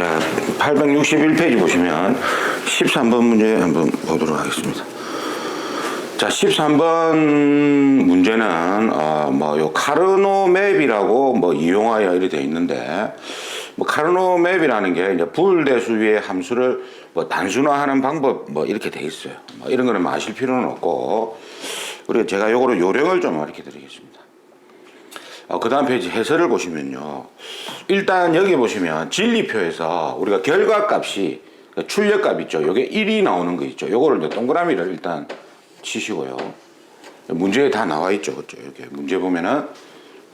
자, 861페이지 보시면 13번 문제 한번 보도록 하겠습니다. 자, 13번 문제는 어, 뭐요 카르노 맵이라고 뭐 이용하여 이렇게 되어 있는데 뭐 카르노 맵이라는 게 이제 불대수 위의 함수를 뭐 단순화하는 방법 뭐 이렇게 돼 있어요. 뭐 이런 거는 마실 필요는 없고 그리고 제가 요거를 요령을 좀 가르쳐 드리겠습니다. 어, 그 다음 페이지 해설을 보시면요. 일단 여기 보시면 진리표에서 우리가 결과값이 그 출력값 있죠. 요게 1이 나오는 거 있죠. 요거를 이제 동그라미를 일단 치시고요. 문제에 다 나와 있죠. 그죠? 이렇게 문제 보면은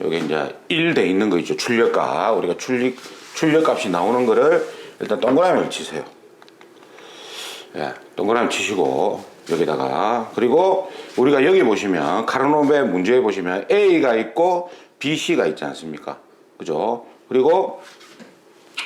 여기 이제 1 돼 있는 거 있죠. 출력값. 우리가 출력, 출력값이 나오는 거를 일단 동그라미를 치세요. 예, 동그라미 치시고 여기다가 그리고 우리가 여기 보시면 카르노베 문제에 보시면 A가 있고 B, C가 있지 않습니까? 그죠? 그리고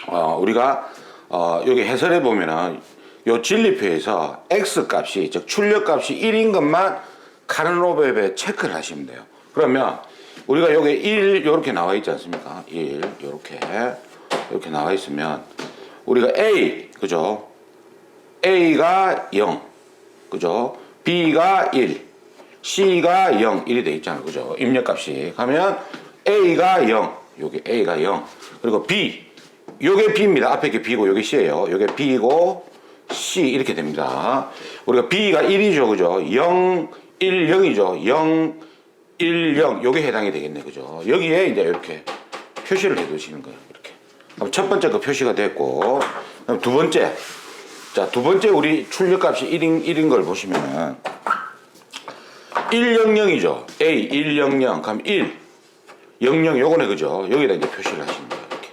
어, 우리가 어, 여기 해설해 보면은 요 진리표에서 X 값이 즉 출력 값이 1인 것만 카르노베에 체크를 하시면 돼요. 그러면 우리가 여기 1 이렇게 나와 있지 않습니까? 1 이렇게 이렇게 나와 있으면 우리가 A 그죠? A가 0, 그죠? B가 1, C가 0, 1이 돼 있잖아요, 그죠? 입력값이. 하면 A가 0, 요게 A가 0, 그리고 B, 요게 B입니다. 앞에 게 B고 요게 C예요. 요게 B고 C 이렇게 됩니다. 우리가 B가 1이죠, 그죠? 0, 1, 0이죠. 0, 1, 0, 요게 해당이 되겠네, 그죠? 여기에 이제 이렇게 표시를 해 두시는 거예요, 이렇게. 그럼 첫 번째 그 표시가 됐고, 그럼 두 번째. 자, 두 번째 우리 출력값이 1인, 1인 걸 보시면은 100이죠. A 100. 그럼 1. 00 요거네 그죠? 여기다 이제 표시를 하시는 거예요. 이렇게.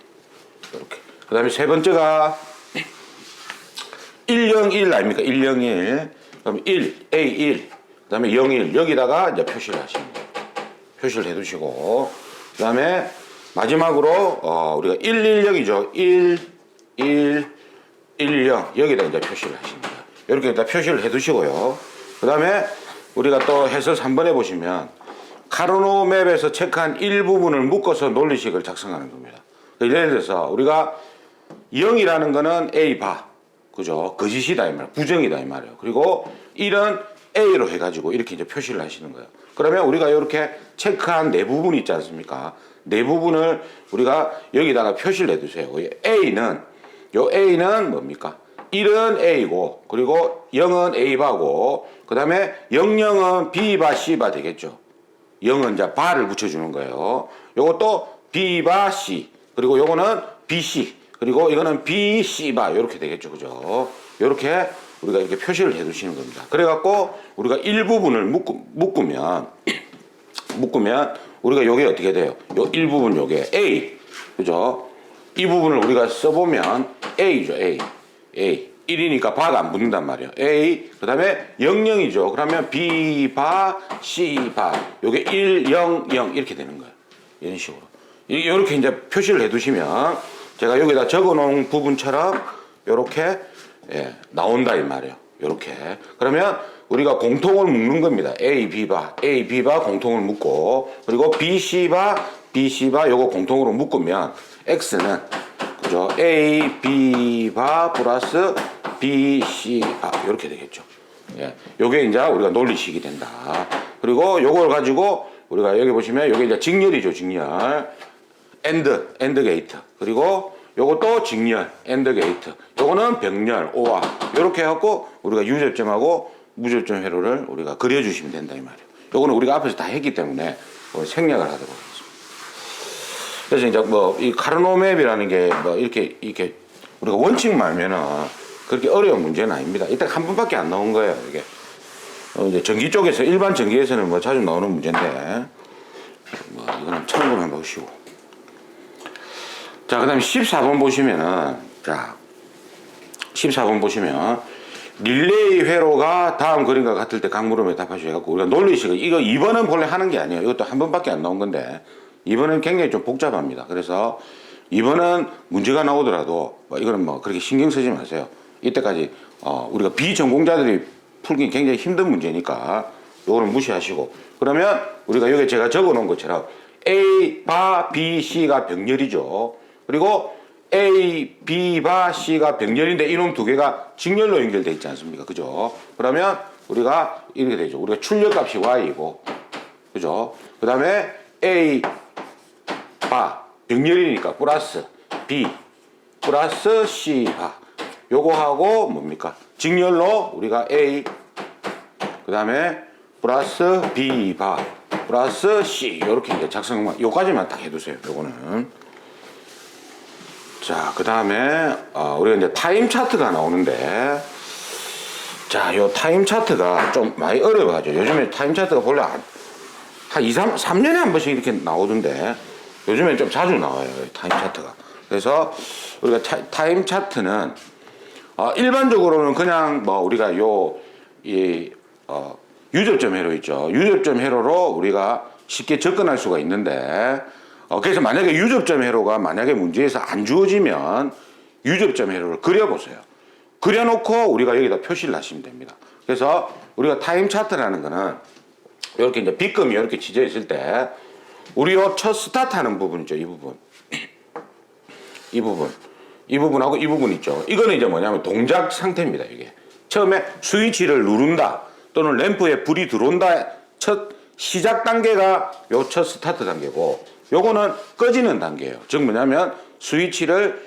이렇게. 그다음에 세 번째가 101 아닙니까? 101. 그럼 1 A 1. 그다음에 01 여기다가 이제 표시를 하시는 거예요. 표시를 해 두시고 그다음에 마지막으로 어, 우리가 110이죠. 1 1 10 여기다 이제 표시를 하십니다. 이렇게 일단 표시를 해 두시고요. 그 다음에 우리가 또 해설 3번에 보시면 카르노 맵에서 체크한 일부분을 묶어서 논리식을 작성하는 겁니다. 예를 들어서 우리가 0이라는 거는 A 바 그죠? 거짓이다 이 말이에요. 부정이다 이 말이에요. 그리고 1은 A로 해가지고 이렇게 이제 표시를 하시는 거예요. 그러면 우리가 이렇게 체크한 네 부분이 있지 않습니까? 네 부분을 우리가 여기다가 표시를 해두세요. A는 요 A는 뭡니까? 1은 A고 그리고 0은 A바고 그 다음에 00은 B바 C바 되겠죠. 0은 이제 바를 붙여주는 거예요. 요것도 B바 C 그리고 요거는 BC 그리고 이거는 BC바 이렇게 되겠죠. 그죠? 이렇게 우리가 이렇게 표시를 해 두시는 겁니다. 그래갖고 우리가 일부분을 묶, 묶으면 묶으면 우리가 요게 어떻게 돼요? 요 일부분 요게 A 그죠? 이 부분을 우리가 써보면 A죠 A A 1이니까 바가 안 붙는단 말이에요. A 그 다음에 00이죠. 그러면 B 바 C 바. 요게 1 0 0 이렇게 되는 거예요. 이런 식으로. 이렇게 이제 표시를 해 두시면 제가 여기다 적어 놓은 부분처럼 요렇게 예, 나온다 이 말이에요. 요렇게. 그러면 우리가 공통을 묶는 겁니다. A, B바, A, B바 공통을 묶고. 그리고 B, C바, B, C바 요거 공통으로 묶으면 X는 그죠? A, B바 플러스 B, C, 아 이렇게 되겠죠. 예, 요게 이제 우리가 논리식이 된다. 그리고 요걸 가지고 우리가 여기 보시면 요게 이제 직렬이죠, 직렬. 엔드, 엔드 게이트. 그리고 요것도 직렬, 엔드 게이트. 요거는 병렬, 오화. 요렇게 해갖고 우리가 유접점하고 무접점 회로를 우리가 그려주시면 된다 이 말이에요. 요거는 우리가 앞에서 다 했기 때문에 뭐 생략을 하도록. 그래서 이제 뭐 이 카르노맵이라는 게 뭐 이렇게 이렇게 우리가 원칙만 알면은 그렇게 어려운 문제는 아닙니다. 이때 한 번밖에 안 나온 거예요 이게. 어, 이제 전기 쪽에서 일반 전기에서는 뭐 자주 나오는 문제인데 뭐 이거는 한번 보시고. 자, 그 다음에 14번 보시면은, 자, 14번 보시면, 릴레이 회로가 다음 그림과 같을 때각 물음에 답하셔갖고, 우리가 논리식을, 이거 2번은 본래 하는 게 아니에요. 이것도 한 번밖에 안 나온 건데, 2번은 굉장히 좀 복잡합니다. 그래서 2번은 문제가 나오더라도, 뭐 이거는 뭐 그렇게 신경 쓰지 마세요. 이때까지, 어, 우리가 비전공자들이 풀기 굉장히 힘든 문제니까, 요거는 무시하시고, 그러면 우리가 여기 제가 적어 놓은 것처럼, A, 바, B, C가 병렬이죠. 그리고 A, B바 C가 병렬인데 이놈 두 개가 직렬로 연결돼 있지 않습니까? 그죠? 그러면 우리가 이렇게 되죠. 우리가 출력 값이 Y이고, 그죠? 그 다음에 A, 바, 병렬이니까 플러스 B, 플러스 C, 바. 요거하고 뭡니까? 직렬로 우리가 A, 그 다음에 플러스 B, 바, 플러스 C. 이렇게 이제 작성만, 요까지만 딱 해두세요. 요거는. 자, 그 다음에, 어, 우리가 이제 타임 차트가 나오는데, 자, 요 타임 차트가 좀 많이 어려워하죠. 요즘에 타임 차트가 본래 한, 한 2, 3, 3년에 한 번씩 이렇게 나오던데, 요즘엔 좀 자주 나와요. 이 타임 차트가. 그래서 우리가 차, 타임 차트는, 어, 일반적으로는 그냥 뭐 우리가 요, 이, 어, 유접점 회로 있죠. 유접점 회로로 우리가 쉽게 접근할 수가 있는데, 어, 그래서 만약에 유접점 회로가 만약에 문제에서 안 주어지면 유접점 회로를 그려보세요. 그려놓고 우리가 여기다 표시를 하시면 됩니다. 그래서 우리가 타임 차트라는 거는 이렇게 이제 빗금이 이렇게 지져 있을 때 우리 요 첫 스타트 하는 부분 있죠. 이 부분. 이 부분. 이 부분하고 이 부분 있죠. 이거는 이제 뭐냐면 동작 상태입니다. 이게. 처음에 스위치를 누른다 또는 램프에 불이 들어온다 첫 시작 단계가 요 첫 스타트 단계고 요거는 꺼지는 단계예요. 즉 뭐냐면 스위치를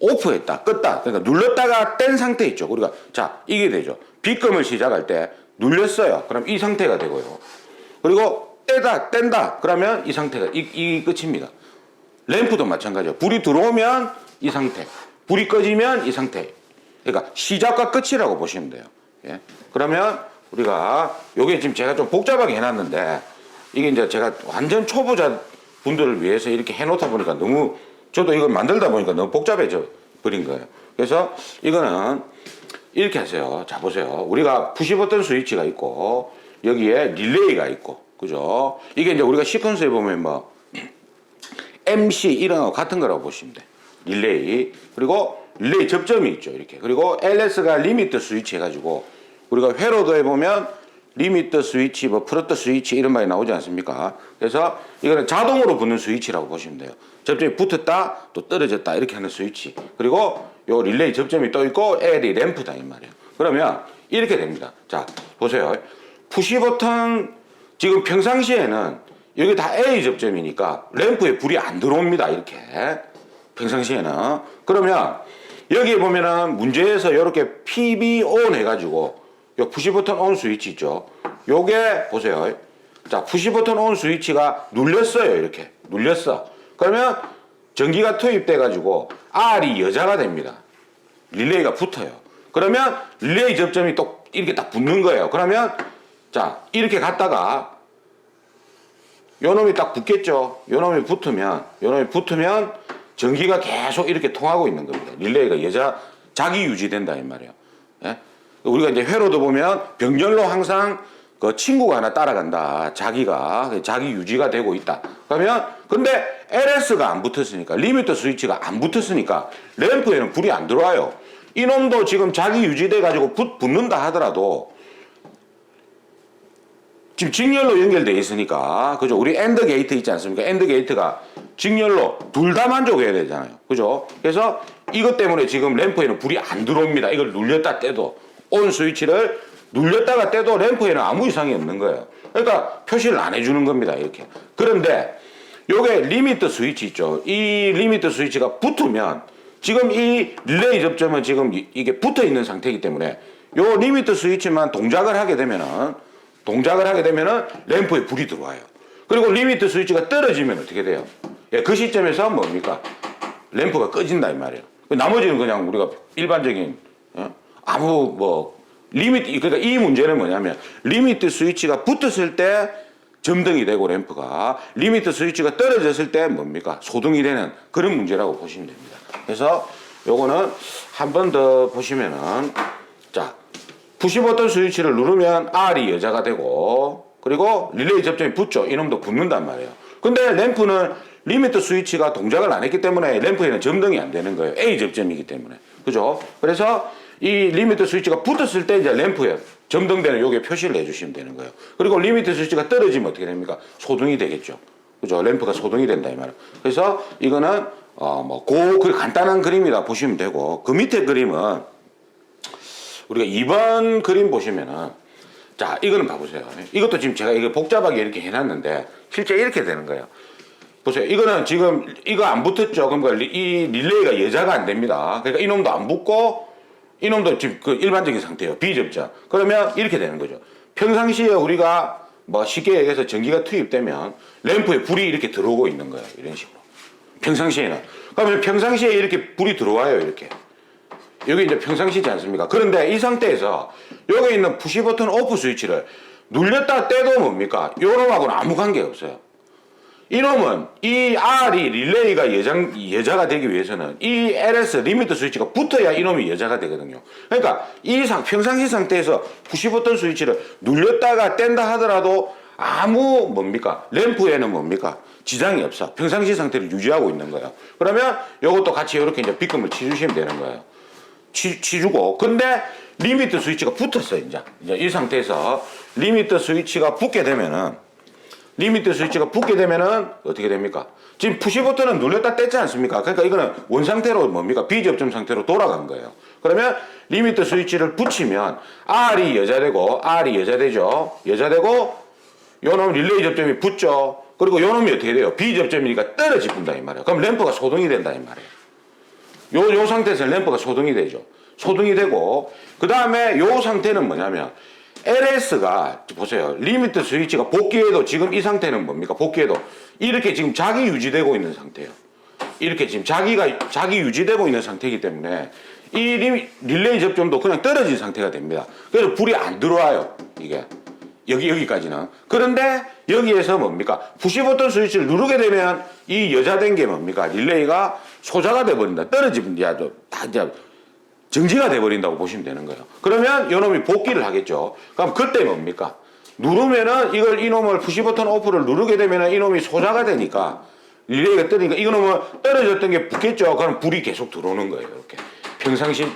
오프했다, 껐다. 그러니까 눌렀다가 뗀 상태 있죠. 우리가 자 이게 되죠. 빗금을 시작할 때 눌렸어요. 그럼 이 상태가 되고요. 그리고 떼다, 뗀다. 그러면 이 상태가 이, 이 끝입니다. 램프도 마찬가지예요. 불이 들어오면 이 상태, 불이 꺼지면 이 상태. 그러니까 시작과 끝이라고 보시면 돼요. 예? 그러면 우리가 요게 지금 제가 좀 복잡하게 해놨는데 이게 이제 제가 완전 초보자 분들을 위해서 이렇게 해놓다 보니까 너무 저도 이걸 만들다 보니까 너무 복잡해져 버린 거예요. 그래서 이거는 이렇게 하세요. 자 보세요. 우리가 푸시 버튼 스위치가 있고 여기에 릴레이가 있고 그죠? 이게 이제 우리가 시퀀스에 보면 뭐 MC 이런 거 같은 거라고 보시면 돼. 릴레이. 그리고 릴레이 접점이 있죠. 이렇게. 그리고 LS가 리미트 스위치 해가지고 우리가 회로도에 보면 리미트 스위치, 뭐 프로트 스위치 이런 말이 나오지 않습니까? 그래서 이거는 자동으로 붙는 스위치라고 보시면 돼요. 접점이 붙었다, 또 떨어졌다 이렇게 하는 스위치. 그리고 요 릴레이 접점이 또 있고 L이 램프다 이 말이에요. 그러면 이렇게 됩니다. 자, 보세요. 푸시 버튼 지금 평상시에는 여기 다 A 접점이니까 램프에 불이 안 들어옵니다. 이렇게. 평상시에는. 그러면 여기에 보면은 문제에서 이렇게 PB ON 해가지고 요 푸시 버튼 ON 스위치 있죠. 요게 보세요. 자, 푸시 버튼 ON 스위치가 눌렸어요. 이렇게. 눌렸어. 그러면 전기가 투입돼가지고 R이 여자가 됩니다. 릴레이가 붙어요. 그러면 릴레이 접점이 또 이렇게 딱 붙는 거예요. 그러면 자, 이렇게 갔다가 요 놈이 딱 붙겠죠. 요 놈이 붙으면, 요 놈이 붙으면 전기가 계속 이렇게 통하고 있는 겁니다. 릴레이가 여자, 자기 유지된다, 이 말이에요. 예? 우리가 이제 회로도 보면 병렬로 항상 그 친구가 하나 따라간다. 자기가, 자기 유지가 되고 있다. 그러면, 근데 LS가 안 붙었으니까, 리미터 스위치가 안 붙었으니까, 램프에는 불이 안 들어와요. 이놈도 지금 자기 유지돼 가지고 붙, 붙는다 하더라도, 지금 직렬로 연결돼 있으니까 그죠? 우리 엔드 게이트 있지 않습니까? 엔드 게이트가 직렬로 둘 다 만족해야 되잖아요. 그죠? 그래서 이것 때문에 지금 램프에는 불이 안 들어옵니다. 이걸 눌렸다 떼도 온 스위치를 눌렸다가 떼도 램프에는 아무 이상이 없는 거예요. 그러니까 표시를 안 해주는 겁니다. 이렇게. 그런데 요게 리미트 스위치 있죠. 이 리미트 스위치가 붙으면 지금 이 릴레이 접점은 지금 이- 이게 붙어 있는 상태이기 때문에 요 리미트 스위치만 동작을 하게 되면은 동작을 하게 되면은 램프에 불이 들어와요. 그리고 리미트 스위치가 떨어지면 어떻게 돼요? 예, 그 시점에서 뭡니까? 램프가 꺼진다 이 말이에요. 나머지는 그냥 우리가 일반적인 어? 아무 뭐 리미트 그러니까 이 문제는 뭐냐면 리미트 스위치가 붙었을 때 점등이 되고 램프가 리미트 스위치가 떨어졌을 때 뭡니까? 소등이 되는 그런 문제라고 보시면 됩니다. 그래서 요거는 한 번 더 보시면은 자 푸시 버튼 스위치를 누르면 R이 여자가 되고 그리고 릴레이 접점이 붙죠. 이놈도 붙는단 말이에요. 근데 램프는 리미터 스위치가 동작을 안 했기 때문에 램프에는 점등이 안 되는 거예요. A 접점이기 때문에. 그죠? 그래서 이 리미터 스위치가 붙었을 때 이제 램프에 점등되는 요게 표시를 해주시면 되는 거예요. 그리고 리미터 스위치가 떨어지면 어떻게 됩니까? 소등이 되겠죠. 그죠? 램프가 소등이 된다 이 말이에요. 그래서 이거는 어뭐그 그 간단한 그림이다 보시면 되고 그 밑에 그림은 우리가 2번 그림 보시면은 자 이거는 봐보세요. 이것도 지금 제가 이거 복잡하게 이렇게 해놨는데 실제 이렇게 되는 거예요. 보세요. 이거는 지금 이거 안 붙었죠. 그러니까 리- 이 릴레이가 여자가 안 됩니다. 그러니까 이놈도 안 붙고 이놈도 지금 그 일반적인 상태예요. 비접자. 그러면 이렇게 되는 거죠. 평상시에 우리가 뭐 쉽게 얘기해서 전기가 투입되면 램프에 불이 이렇게 들어오고 있는 거예요. 이런 식으로. 평상시에는. 그러면 평상시에 이렇게 불이 들어와요. 이렇게. 여기 이제 평상시지 않습니까? 그런데 이 상태에서 여기 있는 푸시 버튼 오프 스위치를 눌렸다 떼도 뭡니까? 요놈하고는 아무 관계 없어요. 이놈은 이 R이 릴레이가 여장, 여자가 되기 위해서는 이 LS 리미트 스위치가 붙어야 이놈이 여자가 되거든요. 그러니까 이 상, 평상시 상태에서 푸시 버튼 스위치를 눌렸다가 뗀다 하더라도 아무 뭡니까? 램프에는 뭡니까? 지장이 없어. 평상시 상태를 유지하고 있는 거예요. 그러면 이것도 같이 이렇게 이제 비금을 치주시면 되는 거예요. 치, 치주고 근데 리미트 스위치가 붙었어요 이제 이제 이 상태에서 리미트 스위치가 붙게 되면은 리미트 스위치가 붙게 되면은 어떻게 됩니까? 지금 푸시 버튼은 눌렀다 뗐지 않습니까? 그러니까 이거는 원 상태로 뭡니까? 비접점 상태로 돌아간 거예요. 그러면 리미트 스위치를 붙이면 R이 여자되고 R이 여자되죠. 여자되고 요놈 릴레이 접점이 붙죠. 그리고 요놈이 어떻게 돼요? 비접점이니까 떨어지 분다 이 말이에요. 그럼 램프가 소동이 된다 이 말이에요. 요, 요 상태에서 램프가 소등이 되죠. 소등이 되고, 그 다음에 요 상태는 뭐냐면, LS가, 보세요. 리미트 스위치가 복귀해도 지금 이 상태는 뭡니까? 복귀해도 이렇게 지금 자기 유지되고 있는 상태예요. 이렇게 지금 자기가, 자기 유지되고 있는 상태이기 때문에 이 리, 릴레이 접점도 그냥 떨어진 상태가 됩니다. 그래서 불이 안 들어와요. 이게. 여기, 여기까지는. 그런데 여기에서 뭡니까? 푸시 버튼 스위치를 누르게 되면 이 여자된 게 뭡니까? 릴레이가 소자가 돼버린다. 떨어지면, 야, 저, 다, 이제, 정지가 돼버린다고 보시면 되는 거예요. 그러면 요놈이 복귀를 하겠죠. 그럼 그때 뭡니까? 누르면은 이걸 이놈을 푸시 버튼 오프를 누르게 되면은 이놈이 소자가 되니까 릴레이가 떨어지니까 이거는 떨어졌던 게 붙겠죠. 그럼 불이 계속 들어오는 거예요. 이렇게. 평상시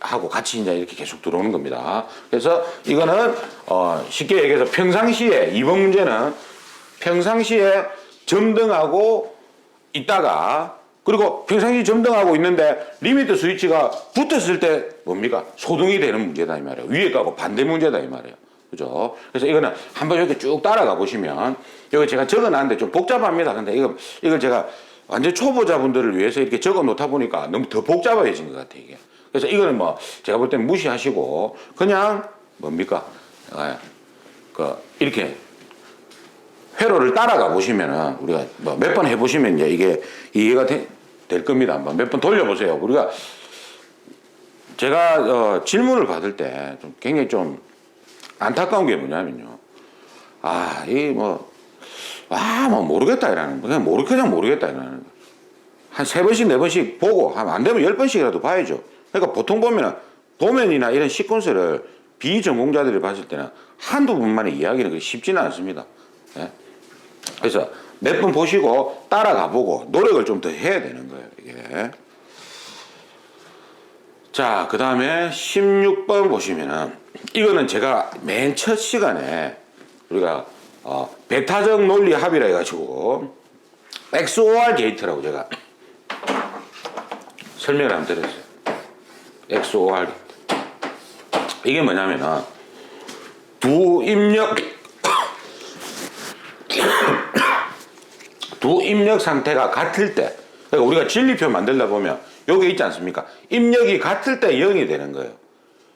하고 같이 이제 이렇게 계속 들어오는 겁니다. 그래서 이거는 어 쉽게 얘기해서 평상시에 이번 문제는 평상시에 점등하고 있다가 그리고 평상시 점등하고 있는데 리미트 스위치가 붙었을 때 뭡니까 소등이 되는 문제다 이 말이에요. 위에 가고 반대 문제다 이 말이에요. 그죠? 그래서 이거는 한번 이렇게 쭉 따라가 보시면 여기 제가 적어놨는데 좀 복잡합니다. 근데 이거 이걸 제가 완전 초보자분들을 위해서 이렇게 적어 놓다 보니까 너무 더 복잡해진 것 같아요 이게. 그래서 이거는 뭐 제가 볼 때는 무시하시고 그냥 뭡니까 예, 그 이렇게 회로를 따라가 보시면은 우리가 뭐 몇 번 해보시면 이제 이게 이해가 되- 될 겁니다. 한번 몇 번 돌려보세요. 우리가 제가 어, 질문을 받을 때 좀 굉장히 좀 안타까운 게 뭐냐면요. 아, 이 뭐, 아, 뭐 모르겠다 이라는 거. 그냥 모르, 그냥 모르겠다 이라는 거. 한 세 번씩 네 번씩 보고 안 되면 열 번씩이라도 봐야죠. 그러니까 보통 보면은 도면이나 이런 시퀀스를 비전공자들이 봤을 때는 한두 분만에 이야기는 쉽지는 않습니다. 예? 그래서 몇 번 보시고 따라가 보고 노력을 좀 더 해야 되는 거예요, 이게. 자, 그 다음에 16번 보시면은 이거는 제가 맨 첫 시간에 우리가 어, 배타적 논리 합의라 해가지고 XOR 게이트라고 제가 설명을 한번 드렸어요. XOR 게이트. 이게 뭐냐면은 두 입력 두 입력 상태가 같을 때 그러니까 우리가 진리표 만들다 보면 요게 있지 않습니까? 입력이 같을 때 0이 되는 거예요.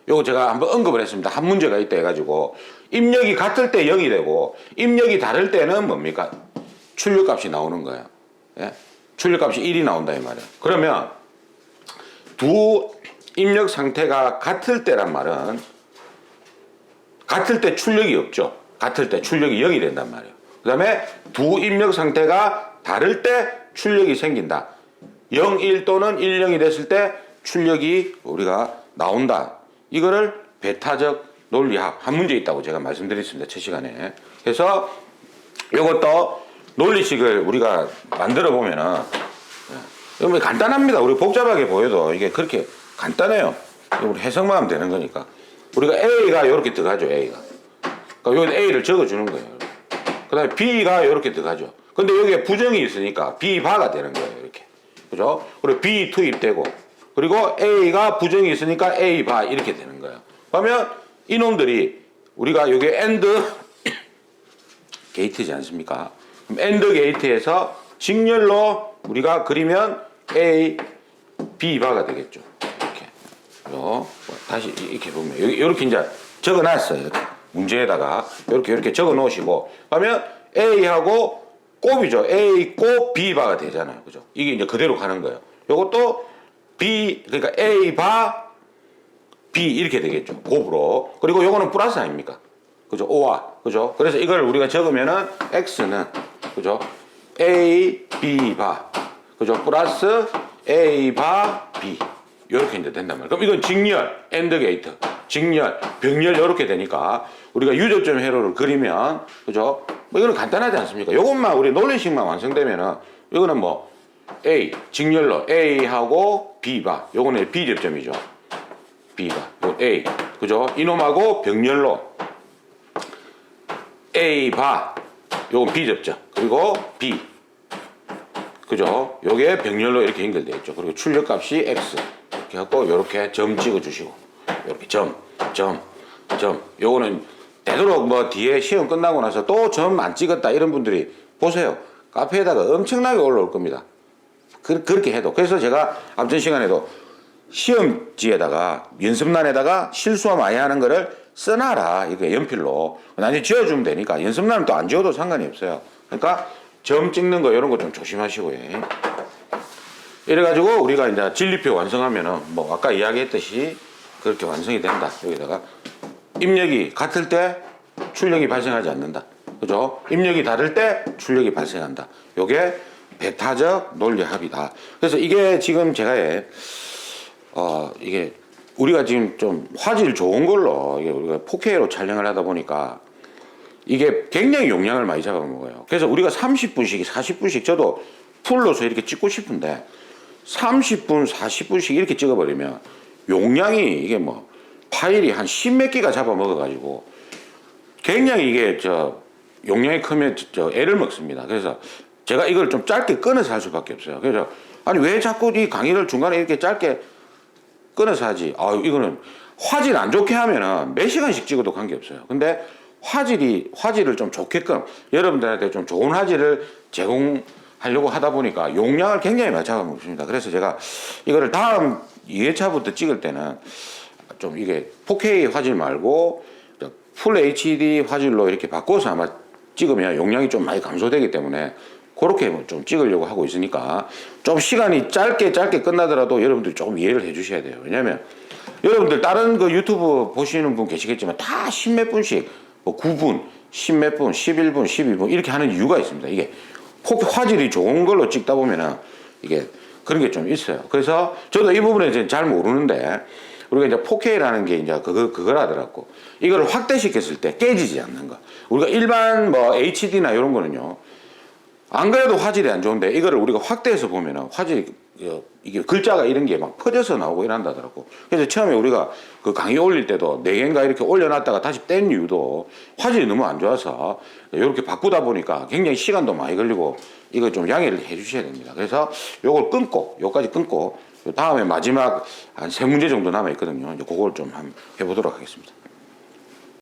요거 제가 한번 언급을 했습니다. 한 문제가 있다 해가지고 입력이 같을 때 0이 되고 입력이 다를 때는 뭡니까? 출력값이 나오는 거예요. 예? 출력값이 1이 나온다 이 말이에요. 그러면 두 입력 상태가 같을 때란 말은 같을 때 출력이 없죠. 같을 때 출력이 0이 된단 말이에요. 그 다음에 두 입력 상태가 다를 때 출력이 생긴다. 0, 1 또는 1, 0이 됐을 때 출력이 우리가 나온다. 이거를 배타적 논리학 한 문제 있다고 제가 말씀드렸습니다. 첫 시간에. 그래서 이것도 논리식을 우리가 만들어 보면은 이거 뭐 간단합니다. 우리 복잡하게 보여도 이게 그렇게 간단해요. 우리 해석만 하면 되는 거니까. 우리가 A가 이렇게 들어가죠, A가. 그러니까 여기 A를 적어주는 거예요. 그 다음에 B가 이렇게 들어가죠. 근데 여기에 부정이 있으니까 B바가 되는 거예요, 이렇게. 그죠? 그리고 B 투입되고 그리고 A가 부정이 있으니까 A 바 이렇게 되는 거예요. 그러면 이놈들이 우리가 여기 엔드 게이트지 않습니까? 그럼 엔드 게이트에서 직렬로 우리가 그리면 A, B 바가 되겠죠. 이렇게. 요, 다시 이렇게 보면 이렇게 이제 적어놨어요. 이렇게 문제에다가 이렇게 이렇게 적어 놓으시고 그러면 A하고 곱이죠. A 곱 B 바가 되잖아요. 그죠? 이게 이제 그대로 가는 거예요. 요것도 B 그러니까 A 바 B 이렇게 되겠죠. 곱으로. 그리고 요거는 플러스 아닙니까? 그죠? O와. 그죠? 그래서 이걸 우리가 적으면은 X는 그죠? A, B 바. 그죠? 플러스 A 바 B. 이렇게 이제 된단 말이에요. 그럼 이건 직렬, 엔드 게이트, 직렬, 병렬 이렇게 되니까 우리가 유조점 회로를 그리면 그죠? 뭐 이거는 간단하지 않습니까? 요것만 우리 논리식만 완성되면은 이거는 뭐 A 직렬로 A하고 B 바. 요거는 B 접점이죠. B가 요 A 그죠? 이놈하고 병렬로 A 바 요건 B 접점 그리고 B 그죠? 요게 병렬로 이렇게 연결되어 있죠. 그리고 출력값이 X 이렇게 갖고 요렇게 점 찍어 주시고 요렇게 점, 점, 점 요거는 되도록 뭐 뒤에 시험 끝나고 나서 또 점 안 찍었다 이런 분들이 보세요. 카페에다가 엄청나게 올라올 겁니다. 그, 그렇게 해도 그래서 제가 앞전 시간에도 시험지에다가 연습란에다가 실수와 많이 하는 거를 써놔라 이거 연필로 나중에 지워주면 되니까 연습란은 또 안 지워도 상관이 없어요 그러니까 점 찍는 거 이런 거 좀 조심하시고 예. 이래가지고 우리가 이제 진리표 완성하면은 뭐 아까 이야기했듯이 그렇게 완성이 된다. 여기다가 입력이 같을 때 출력이 발생하지 않는다. 그죠? 입력이 다를 때 출력이 발생한다. 요게 배타적 논리 합이다. 그래서 이게 지금 제가 예, 어, 이게 우리가 지금 좀 화질 좋은 걸로 이게 우리가 4K로 촬영을 하다 보니까 이게 굉장히 용량을 많이 잡아먹어요. 그래서 우리가 30분씩, 40분씩 저도 풀로서 이렇게 찍고 싶은데 30분, 40분씩 이렇게 찍어버리면 용량이 이게 뭐 파일이 한 10몇 기가 잡아먹어가지고 굉장히 이게 저 용량이 크면 저- 저 애를 먹습니다. 그래서 제가 이걸 좀 짧게 끊어서 할 수밖에 없어요. 그래서 아니 왜 자꾸 이 강의를 중간에 이렇게 짧게 끊어서 하지. 아, 이거는 화질 안 좋게 하면은 몇 시간씩 찍어도 관계없어요. 근데 화질이, 화질을 좀 좋게끔 여러분들한테 좀 좋은 화질을 제공하려고 하다 보니까 용량을 굉장히 많이 잡아먹습니다. 그래서 제가 이거를 다음 2회차부터 찍을 때는 좀 이게 4K 화질 말고 풀 HD 화질로 이렇게 바꿔서 아마 찍으면 용량이 좀 많이 감소되기 때문에 그렇게 뭐좀 찍으려고 하고 있으니까 좀 시간이 짧게 짧게 끝나더라도 여러분들이 조금 이해를 해 주셔야 돼요. 왜냐면 여러분들 다른 그 유튜브 보시는 분 계시겠지만 다 십 몇 분씩 뭐 9분, 십 몇 분, 11분, 12분 이렇게 하는 이유가 있습니다. 이게 폭 화질이 좋은 걸로 찍다 보면은 이게 그런 게 좀 있어요. 그래서 저도 이 부분에 잘 모르는데 우리가 이제 4K라는 게 이제 그거 그거라더라고. 이거를 확대시켰을 때 깨지지 않는 거. 우리가 일반 뭐 HD나 이런 거는요. 안 그래도 화질이 안 좋은데 이거를 우리가 확대해서 보면은 화질이 어, 이게 글자가 이런 게 막 퍼져서 나오고 이런다더라고. 그래서 처음에 우리가 그 강의 올릴 때도 네 개인가 이렇게 올려놨다가 다시 뗀 이유도 화질이 너무 안 좋아서 이렇게 바꾸다 보니까 굉장히 시간도 많이 걸리고 이거 좀 양해를 해 주셔야 됩니다. 그래서 요걸 끊고 요까지 끊고 다음에 마지막 한 세 문제 정도 남아 있거든요. 이제 그걸 좀 한번 해보도록 하겠습니다.